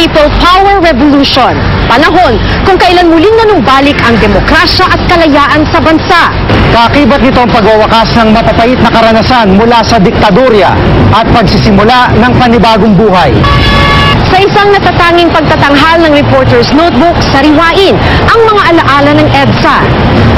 People Power Revolution. Panahon kung kailan muling nanumbalik ang demokrasya at kalayaan sa bansa. Kakibat nito ang pagwawakas ng mapapait na karanasan mula sa diktadurya at pagsisimula ng panibagong buhay. Sa isang natatanging pagtatanghal ng Reporter's Notebook, sariwain ang mga alaala ng EDSA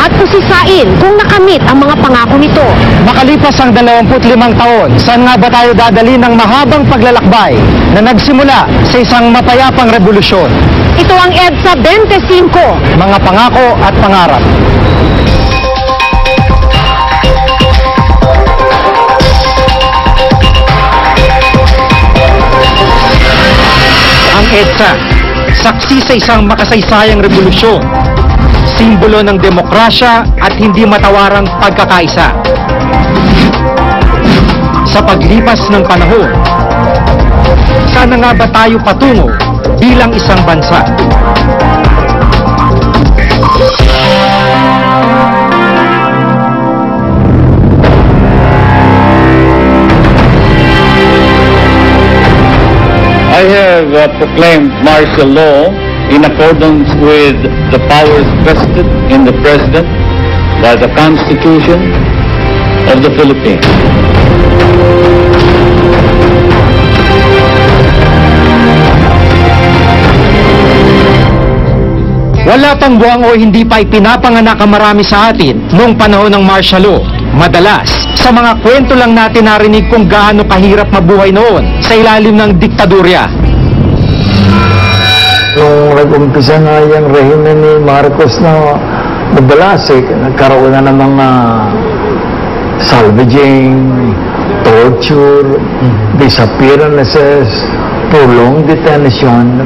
at pusisain kung nakamit ang mga pangako nito. Makalipas ang 25 taon, saan nga ba tayo dadali ng mahabang paglalakbay na nagsimula sa isang mapayapang revolusyon? Ito ang EDSA 25. Mga pangako at pangarap. EDSA, saksi sa isang makasaysayang revolusyon, simbolo ng demokrasya at hindi matawarang pagkakaisa. Sa paglipas ng panahon, sana nga ba tayo patungo bilang isang bansa? Have uh, proclaimed martial law in accordance with the powers vested in the President by the Constitution of the Philippines. Wala pang buwang o hindi pa ipinapanganak ang marami sa atin noong panahon ng martial law. Madalas, sa mga kwento lang natin narinig kung gaano kahirap mabuhay noon sa ilalim ng diktadurya. Nung nag-umpisa nga yung rehimen ni Marcos na madalas eh, nagkaroon na ng mga salvaging, torture, disappearances, prolonged detention.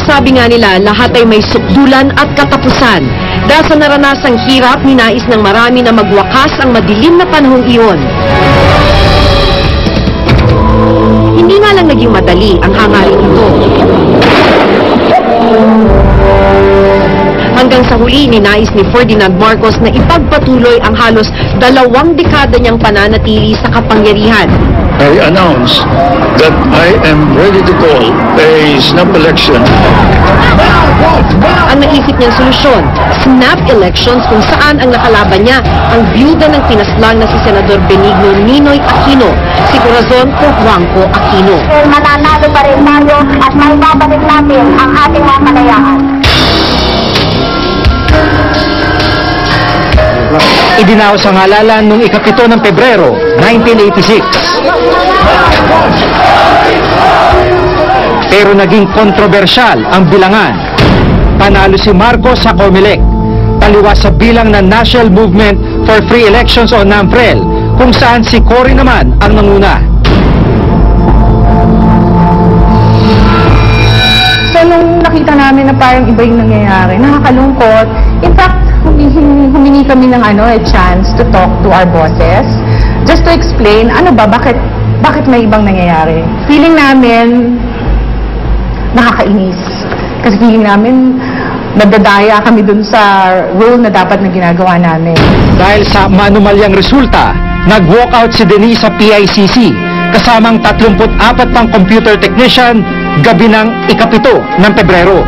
Pero sabi nga nila, lahat ay may sukdulan at katapusan. Dahil sa naranasang hirap, ninais ng marami na magwakas ang madilim na panahong iyon. Hindi nga lang naging madali ang hangarin ito. Hanggang sa huli, ninais ni Ferdinand Marcos na ipagpatuloy ang halos dalawang dekada niyang pananatili sa kapangyarihan. I announce that I am ready to call a snap election Ang naisip niyang solusyon, snap elections kung saan ang nakalaban niya ang byuda ng pinaslang na si Senador Benigno Ninoy Aquino, si Corazon Juanco Aquino. mananalo pa rin tayo at may babalik natin ang ating mga kalayaan. Idinaos ang halalan noong ikapito ng Pebrero, 1986. Pero naging kontrobersyal ang bilangan. Panalo si Marcos sa Comelec. Taliwas sa bilang ng National Movement for Free Elections o NAMFREL, kung saan si Cory naman ang nanguna. So, nung nakita namin na parang iba yung nangyayari, nakakalungkot. In fact, humingi, kami ng ano, a chance to talk to our bosses just to explain, ano ba, bakit, bakit may ibang nangyayari. Feeling namin, nakakainis. Kasi feeling namin, nagdadaya kami dun sa role na dapat na ginagawa namin. Dahil sa manumalyang resulta, nag-walkout si Denise sa PICC kasamang 34 pang computer technician gabi ng ikapito ng Pebrero.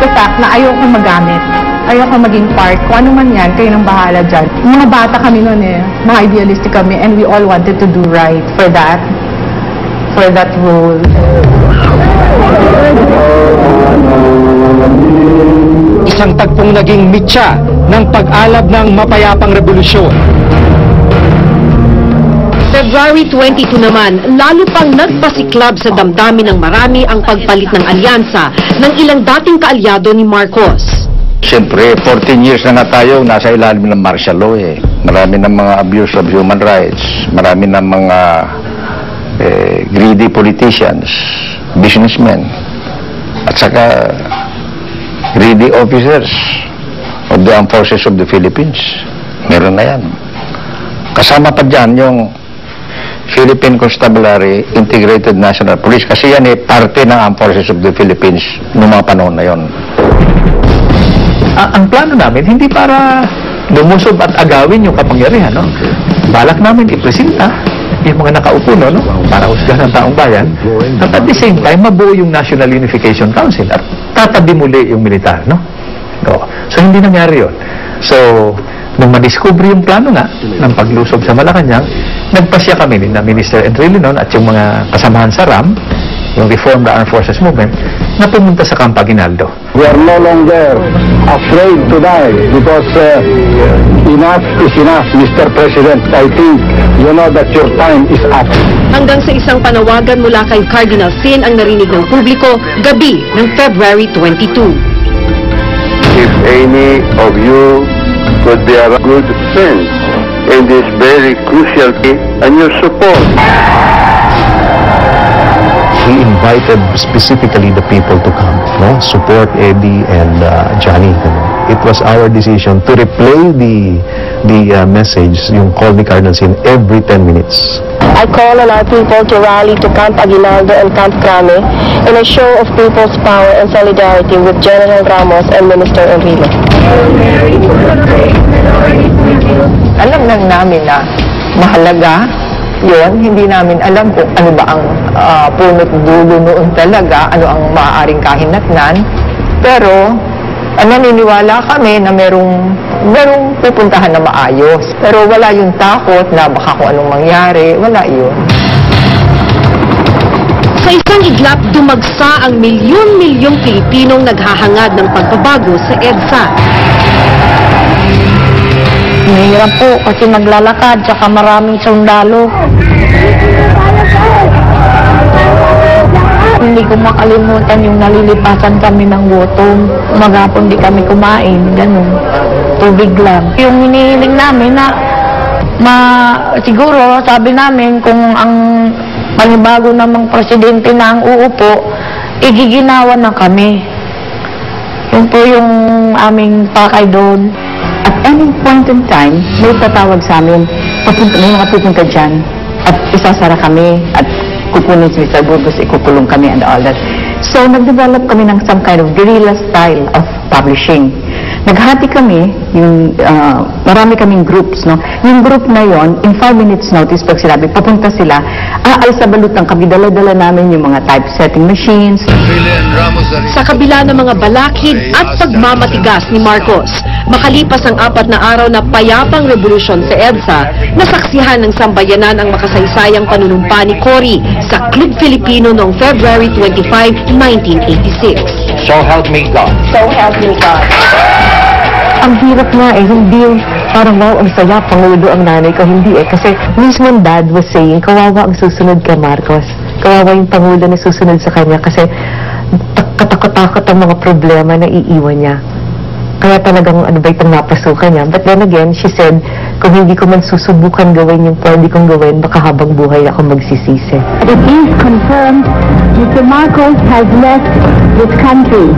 the fact na ayaw kong magamit. Ayaw kong maging part. Kung ano man yan, kayo nang bahala dyan. Mga bata kami noon eh. Mga idealistic kami and we all wanted to do right for that. For that role. Isang tagpong naging mitya ng pag-alab ng mapayapang revolusyon. February 22 naman, lalo pang nagpasiklab sa damdamin ng marami ang pagpalit ng alyansa ng ilang dating kaalyado ni Marcos. Siyempre, 14 years na nga tayo nasa ilalim ng martial law eh. Marami ng mga abuse of human rights, marami ng mga eh, greedy politicians, businessmen, at saka greedy officers of the armed forces of the Philippines. Meron na yan. Kasama pa dyan yung Philippine Constabulary Integrated National Police kasi yan eh parte ng armed forces of the Philippines noong mga panahon na yon. Ah, ang plano namin, hindi para lumusob at agawin yung kapangyarihan. No? Balak namin ipresenta yung mga nakaupo no, no, para husgahan ng taong bayan at at the same time mabuo yung National Unification Council at tatabi muli yung militar. No? No. So hindi nangyari yun. So nung madiscover yung plano nga ng paglusob sa Malacanang, nagpasya kami ni na Minister Enrile noon at yung mga kasamahan sa RAM, yung Reform the Armed Forces Movement, na pumunta sa Camp Aguinaldo. We are no longer afraid to die because uh, enough is enough, Mr. President. I think you know that your time is up. Hanggang sa isang panawagan mula kay Cardinal Sin ang narinig ng publiko gabi ng February 22. If any of you could be a good friend in this very crucial day and your support. We invited specifically the people to come, no? support Eddie and uh, Johnny. It was our decision to replay the the uh, message, yung call ni Cardinal Sin, every 10 minutes. I call on our people to rally to Camp Aguinaldo and Camp Crame in a show of people's power and solidarity with General Ramos and Minister Enrile. Alam lang namin na mahalaga yun. Hindi namin alam kung ano ba ang ah, punot dulo noon talaga, ano ang maaaring kahinatnan. Pero ah, naniniwala kami na merong, merong pupuntahan na maayos. Pero wala yung takot na baka kung anong mangyari. Wala yun. Sa isang iglap, dumagsa ang milyon-milyong Pilipinong naghahangad ng pagbabago sa EDSA. Mahirap po kasi maglalakad tsaka maraming sundalo. Hindi ko makalimutan yung nalilipasan kami ng gutom. Magapon di kami kumain, ganun. Tubig lang. Yung hinihiling namin na ma siguro sabi namin kung ang panibago namang presidente na ang uupo, igiginawa na kami. Yun po yung aming pakay doon. At any point in time, may tatawag sa amin, papunta, may mga pupunta dyan, at isasara kami, at kukunin si Mr. Burgos, ikukulong kami and all that. So, nag-develop kami ng some kind of guerrilla style of publishing. Naghati kami, yung, ah, marami kaming groups, no? Yung group na yon in five minutes notice, pag sinabi, papunta sila, aal sa balutan kami, dala-dala namin yung mga typesetting machines, Sa kabila ng mga balakid at pagmamatigas ni Marcos, makalipas ang apat na araw na payapang revolusyon sa EDSA, nasaksihan ng sambayanan ang makasaysayang panunumpa ni Cory sa Club Filipino noong February 25, 1986. So help me God. So help me God. ang hirap nga eh, hindi yung parang wow, ang saya, pangulo ang nanay ko, hindi eh. Kasi mismo ang dad was saying, kawawa ang susunod kay Marcos. Kawawa yung pangulo na susunod sa kanya kasi tak- katakot-takot ang mga problema na iiwan niya. Kaya talagang ano ba itong napasukan niya. But then again, she said, kung hindi ko man susubukan gawin yung pwede kong gawin, baka habang buhay ako magsisisi. It is confirmed Mr. Marcos has left this country.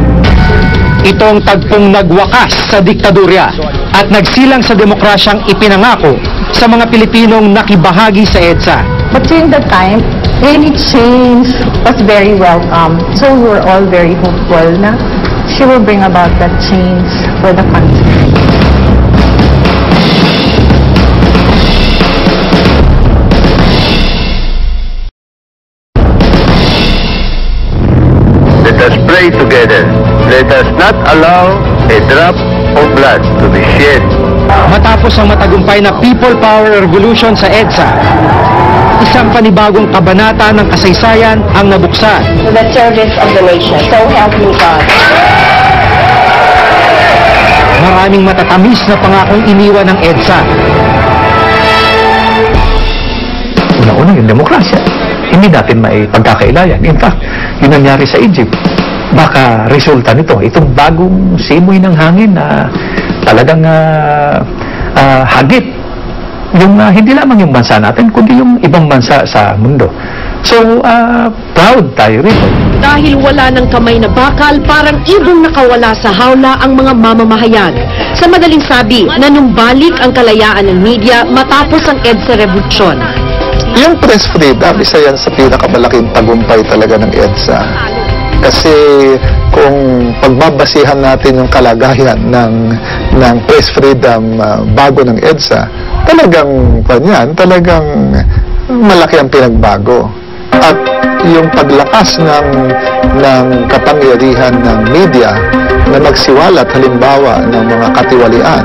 Itong tagpong nagwakas sa diktadurya at nagsilang sa demokrasyang ipinangako sa mga Pilipinong nakibahagi sa EDSA. But during that time, really change was very welcome. So we were all very hopeful na she will bring about that change for the country. Pray together. Let us not allow a drop of blood to be shed. Matapos ang matagumpay na People Power Revolution sa EDSA, isang panibagong kabanata ng kasaysayan ang nabuksan. To the service of the nation. So help me God. Maraming matatamis na pangakong iniwan ng EDSA. Una-una yung demokrasya. Hindi natin may pagkakailayan. In fact, yung nangyari sa Egypt, baka resulta nito, itong bagong simoy ng hangin na talagang ah, ah, hagit yung ah, hindi lamang yung bansa natin, kundi yung ibang bansa sa mundo. So, ah, proud tayo rito. Dahil wala ng kamay na bakal, parang ibong nakawala sa hawla ang mga mamamahayag. Sa madaling sabi, nanumbalik ang kalayaan ng media matapos ang EDSA revolusyon. Yung press freedom, isa yan sa pinakamalaking tagumpay talaga ng EDSA. Kasi kung pagbabasihan natin yung kalagayan ng ng press freedom ah, bago ng EDSA, talagang kanyan, talagang malaki ang pinagbago. At yung paglakas ng ng kapangyarihan ng media na magsiwalat halimbawa ng mga katiwalian,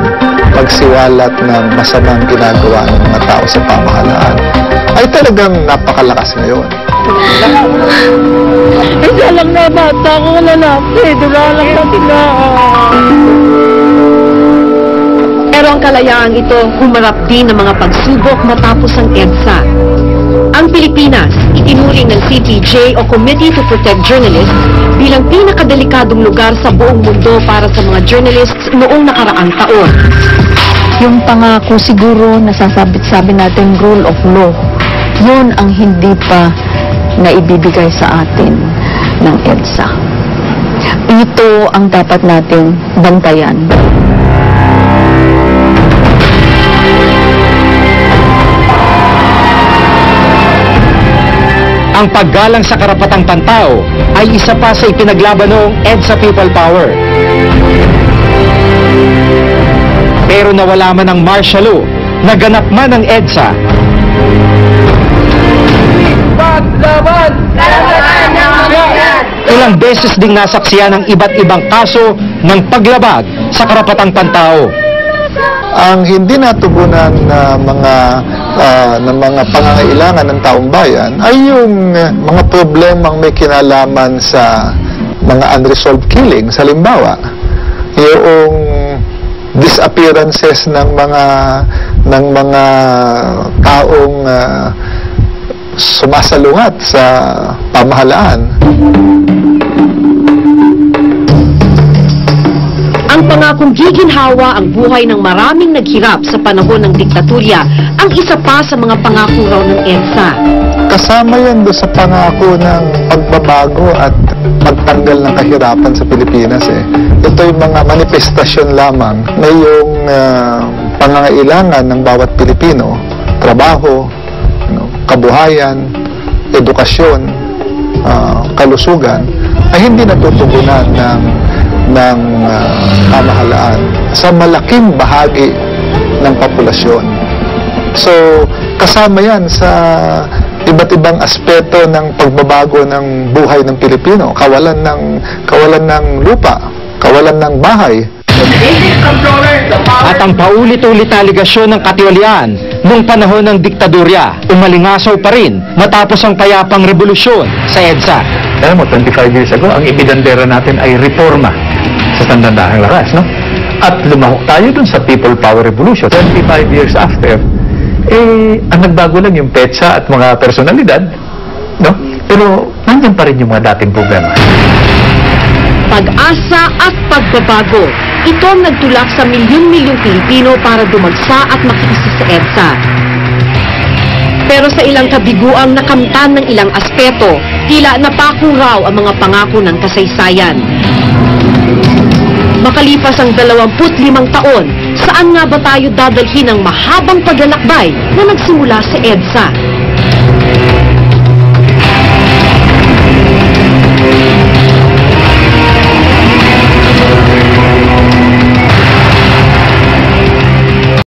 magsiwalat ng masamang ginagawa ng mga tao sa pamahalaan, ay talagang napakalakas ngayon. Isa lang na bata ko lalaki. Dura lang na sila. Pero ang kalayaang ito humarap din ng mga pagsubok matapos ang EDSA. Ang Pilipinas, itinuring ng CPJ o Committee to Protect Journalists bilang pinakadelikadong lugar sa buong mundo para sa mga journalists noong nakaraang taon. Yung pangako siguro nasasabit-sabi natin rule of law, yun ang hindi pa naibibigay sa atin ng EDSA. Ito ang dapat nating bantayan. Ang paggalang sa karapatang pantao ay isa pa sa ipinaglaban noong EDSA People Power. Pero nawala man ang martial law, naganap man ang EDSA. Ilang beses ding nasaksiyan ang iba't ibang kaso ng paglabag sa karapatang pantao. ang hindi natugunan na mga ah, ng mga pangangailangan ng taong bayan ay yung mga problemang may kinalaman sa mga unresolved killings. Halimbawa yung disappearances ng mga ng mga taong ah, sumasalungat sa pamahalaan Ang pangakong giginhawa ang buhay ng maraming naghirap sa panahon ng diktatorya ang isa pa sa mga pangako raw ng EDSA. kasama yan doon sa pangako ng pagbabago at pagtanggal ng kahirapan sa Pilipinas eh. Ito yung mga manifestasyon lamang na yung ah, pangangailangan ng bawat Pilipino, trabaho, kabuhayan, edukasyon, ah, kalusugan, ay hindi natutugunan ng ng ah, pamahalaan sa malaking bahagi ng populasyon. So, kasama yan sa iba't ibang aspeto ng pagbabago ng buhay ng Pilipino. Kawalan ng, kawalan ng lupa, kawalan ng bahay, At ang paulit-ulit na aligasyon ng katiwalian nung panahon ng diktadorya, umalingasaw pa rin matapos ang payapang revolusyon sa EDSA. Alam mo, 25 years ago, ang ibidandera natin ay reforma sa tandandahang lakas, no? At lumahok tayo dun sa People Power Revolution. 25 years after, eh, ang nagbago lang yung petsa at mga personalidad, no? Pero, nandyan pa rin yung mga dating problema. Pag-asa at pagbabago. Ito ang nagtulak sa milyon-milyong Pilipino para dumagsa at makiisa sa EDSA. Pero sa ilang kabiguang nakamtan ng ilang aspeto, tila napako ang mga pangako ng kasaysayan. Makalipas ang 25 taon, saan nga ba tayo dadalhin ang mahabang paglalakbay na nagsimula sa EDSA?